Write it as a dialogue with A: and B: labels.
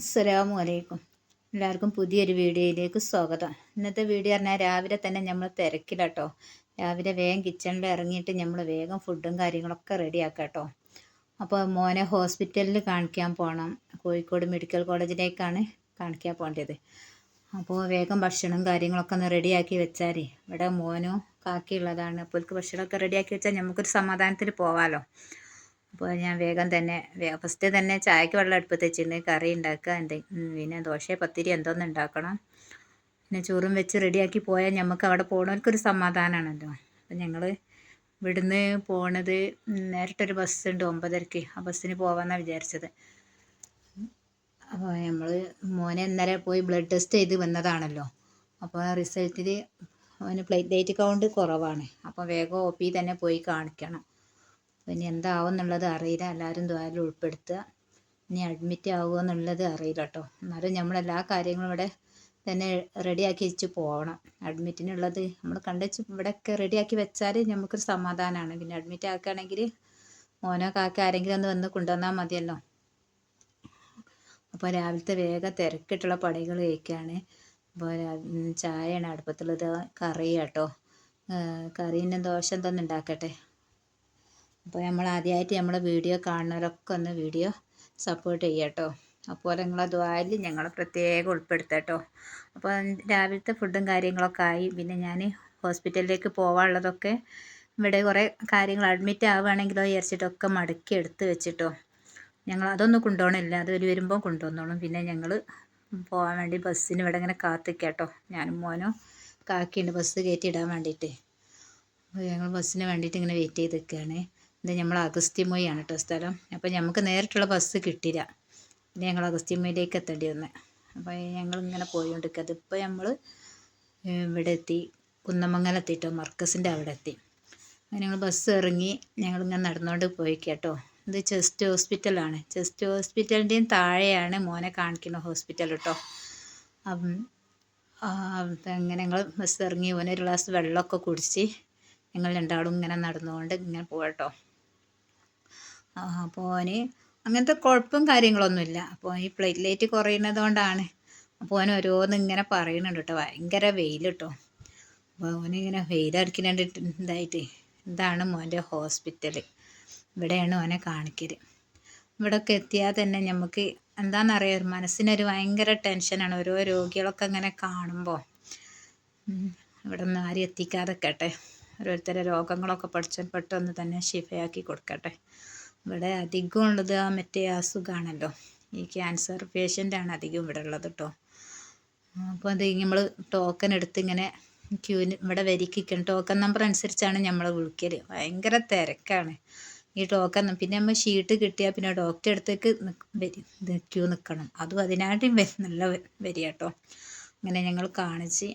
A: അസ്സലാമു അലൈക്കും. എല്ലാവർക്കും പുതിയൊരു വീഡിയോയിലേക്ക് സ്വാഗതം. ഇന്നത്തെ വീഡിയോ പറഞ്ഞാൽ രാവിലെ തന്നെ നമ്മൾ തിരക്കിലാട്ടോ. രാവിലെ വേഗം കിച്ചണിൽ ഇറങ്ങിയിട്ട് നമ്മൾ വേഗം ഫുഡും കാര്യങ്ങളൊക്കെ റെഡിയാക്കാം കേട്ടോ. അപ്പോൾ മോനെ ഹോസ്പിറ്റലിൽ കാണിക്കാൻ പോകണം. കോഴിക്കോട് മെഡിക്കൽ കോളേജിലേക്കാണ് കാണിക്കാൻ പോകേണ്ടത്. അപ്പോൾ വേഗം ഭക്ഷണവും കാര്യങ്ങളൊക്കെ ഒന്ന് റെഡിയാക്കി വെച്ചാൽ ഇവിടെ മോനും കാക്കിയുള്ളതാണ്. അപ്പോൾ ഭക്ഷണമൊക്കെ റെഡിയാക്കി വെച്ചാൽ നമുക്കൊരു സമാധാനത്തിൽ പോവാമല്ലോ അപ്പോൾ ഞാൻ വേഗം തന്നെ ഫസ്റ്റ് തന്നെ ചായക്ക് വെള്ളം അടുപ്പത്ത് വെച്ചിട്ടുണ്ട് കറി ഉണ്ടാക്കുക എന്തെങ്കിലും പിന്നെ ദോശ പത്തിരി എന്തോന്ന് ഉണ്ടാക്കണം പിന്നെ ചോറും വെച്ച് റെഡിയാക്കി പോയാൽ നമുക്ക് അവിടെ പോകണവർക്കൊരു സമാധാനമാണല്ലോ അപ്പം ഞങ്ങൾ ഇവിടുന്ന് പോണത് നേരിട്ടൊരു ബസ്സുണ്ട് ഒമ്പതരക്ക്. ആ ബസ്സിന് പോകാമെന്നാണ് വിചാരിച്ചത്. അപ്പോൾ നമ്മൾ മോനെ ഇന്നലെ പോയി ബ്ലഡ് ടെസ്റ്റ് ചെയ്ത് വന്നതാണല്ലോ. അപ്പോൾ റിസൾട്ടിൽ അവന് പ്ലേറ്റ്ലേറ്റ് കൗണ്ട് കുറവാണ്. അപ്പോൾ വേഗം ഒ പി തന്നെ പോയി കാണിക്കണം. ഇനി എന്താവും എന്നുള്ളത് അറിയില്ല. എല്ലാവരും ദ്വാരം ഉൾപ്പെടുത്തുക. ഇനി അഡ്മിറ്റ് ആവുമോ എന്നുള്ളത് അറിയില്ല കേട്ടോ എന്നാലും നമ്മൾ എല്ലാ കാര്യങ്ങളും ഇവിടെ തന്നെ റെഡിയാക്കി വെച്ച് പോകണം. അഡ്മിറ്റിനുള്ളത് നമ്മൾ കണ്ടുവച്ച് ഇവിടെയൊക്കെ റെഡിയാക്കി വെച്ചാൽ നമുക്കൊരു സമാധാനമാണ് പിന്നെ അഡ്മിറ്റ് ആക്കുകയാണെങ്കിൽ മോനോ കാക്ക ആരെങ്കിലും ഒന്ന് വന്ന് കൊണ്ടുവന്നാൽ മതിയല്ലോ. അപ്പോൾ രാവിലത്തെ വേഗം തിരക്കിട്ടുള്ള പണികൾ കഴിക്കുകയാണ്. അപ്പോൾ ചായയാണ് അടുപ്പത്തുള്ളത്. കറി കേട്ടോ കറീന്റെ ദോശ എന്തൊന്നും ഉണ്ടാക്കട്ടെ? അപ്പോൾ നമ്മൾ ആദ്യമായിട്ട് നമ്മളെ വീഡിയോ കാണുന്നവരൊക്കെ ഒന്ന് വീഡിയോ സപ്പോർട്ട് ചെയ്യാം കേട്ടോ അപ്പോൾ നിങ്ങളെ ദ്വാരിൽ ഞങ്ങൾ പ്രത്യേകം ഉൾപ്പെടുത്തട്ടോ അപ്പോൾ രാവിലത്തെ ഫുഡും കാര്യങ്ങളൊക്കെ ആയി. പിന്നെ ഞാൻ ഹോസ്പിറ്റലിലേക്ക് പോകാനുള്ളതൊക്കെ ഇവിടെ കുറേ കാര്യങ്ങൾ അഡ്മിറ്റ് ആവുകയാണെങ്കിലോ വിചാരിച്ചിട്ടൊക്കെ മടക്കി എടുത്ത് വെച്ചിട്ടോ ഞങ്ങൾ അതൊന്നും കൊണ്ടുപോകണില്ല. അത് ഒരു വരുമ്പോൾ കൊണ്ടുവന്നോളും. പിന്നെ ഞങ്ങൾ പോകാൻ വേണ്ടി ബസ്സിന് ഇവിടെ ഇങ്ങനെ കാത്തിക്കാട്ടോ കേട്ടോ ഞാനും മോനും കാക്കിയുണ്ട്. ബസ് കയറ്റി ഇടാൻ വേണ്ടിയിട്ട്. ഞങ്ങൾ ബസ്സിന് വേണ്ടിയിട്ട് ഇങ്ങനെ വെയിറ്റ് ചെയ്ത് നിൽക്കുകയാണ് ഇത് നമ്മൾ അഗസ്ത്യമൊയ്യാണ് കേട്ടോ സ്ഥലം. അപ്പോൾ നമുക്ക് നേരിട്ടുള്ള ബസ് കിട്ടില്ല പിന്നെ ഞങ്ങൾ അഗസ്ത്യമൊയിലേക്ക് എത്തേണ്ടി വന്ന്. അപ്പോൾ ഞങ്ങൾ ഇങ്ങനെ പോയിക്കൊണ്ടിരിക്കുക അതിപ്പോൾ നമ്മൾ ഇവിടെ എത്തി. കുന്നമംഗലം മർക്കസിന്റെ അവിടെ എത്തി. ഞങ്ങൾ ബസ് ഇറങ്ങി ഞങ്ങളിങ്ങനെ നടന്നുകൊണ്ട് പോയി കേട്ടോ ഇത് ചെസ്റ്റ് ഹോസ്പിറ്റലാണ് ചെസ്റ്റ് ഹോസ്പിറ്റലിന്റെയും താഴെയാണ് മോനെ കാണിക്കുന്ന ഹോസ്പിറ്റൽ കേട്ടോ അങ്ങനെ ഞങ്ങൾ ബസ് ഇറങ്ങി. ഓനൊരു ഗ്ലാസ് വെള്ളമൊക്കെ കുടിച്ച് ഞങ്ങൾ രണ്ടാളും ഇങ്ങനെ നടന്നുകൊണ്ട് ഇങ്ങനെ പോകട്ടോ അപ്പോൾ അങ്ങനത്തെ കുഴപ്പം കാര്യങ്ങളൊന്നുമില്ല. അപ്പോൾ ഈ പ്ലേറ്റ്ലേറ്റ് കുറയുന്നത് കൊണ്ടാണ് അപ്പോൾ ഓരോന്ന് ഇങ്ങനെ പറയുന്നുണ്ട് കേട്ടോ. ഭയങ്കര വെയിൽ കേട്ടോ അപ്പോൾ അവനിങ്ങനെ വെയിലടിക്കുന്നുണ്ട് ഇതായിട്ട്. ഇതാണ് മോന്റെ ഹോസ്പിറ്റൽ ഇവിടെയാണ് ഓനെ കാണിക്കൽ ഇവിടെയൊക്കെ എത്തിയാൽ തന്നെ നമുക്ക് എന്താണെന്നറിയാം മനസ്സിനൊരു ഭയങ്കര ടെൻഷനാണ് ഓരോ രോഗികളൊക്കെ അങ്ങനെ കാണുമ്പോൾ ഇവിടെ നിന്ന് ആരും എത്തിക്കാതെ കേട്ടെ ഓരോരുത്തരുടെ രോഗങ്ങളൊക്കെ പഠിച്ച പെട്ടെന്ന് തന്നെ ശിഫയാക്കി കൊടുക്കട്ടെ. ഇവിടെ അധികം ഉള്ളത് ആ മറ്റേ അസുഖമാണല്ലോ ഈ ക്യാൻസർ പേഷ്യന്റാണ് അധികം ഇവിടെ ഉള്ളത് കേട്ടോ അപ്പോൾ അത് നമ്മൾ ടോക്കൺ എടുത്ത് ഇങ്ങനെ ക്യൂവിന് ഇവിടെ വരിക്കണം ടോക്കൺ നമ്പർ അനുസരിച്ചാണ് നമ്മൾ വിളിക്കൽ ഭയങ്കര തിരക്കാണ്. ഈ ടോക്കൺ പിന്നെ നമ്മൾ ഷീട്ട് കിട്ടിയാൽ പിന്നെ ഡോക്ടറെ അടുത്തേക്ക് ക്യൂ നിൽക്കണം അതും അതിനായിട്ടും നല്ല വരിക കേട്ടോ അങ്ങനെ ഞങ്ങൾ കാണിച്ച്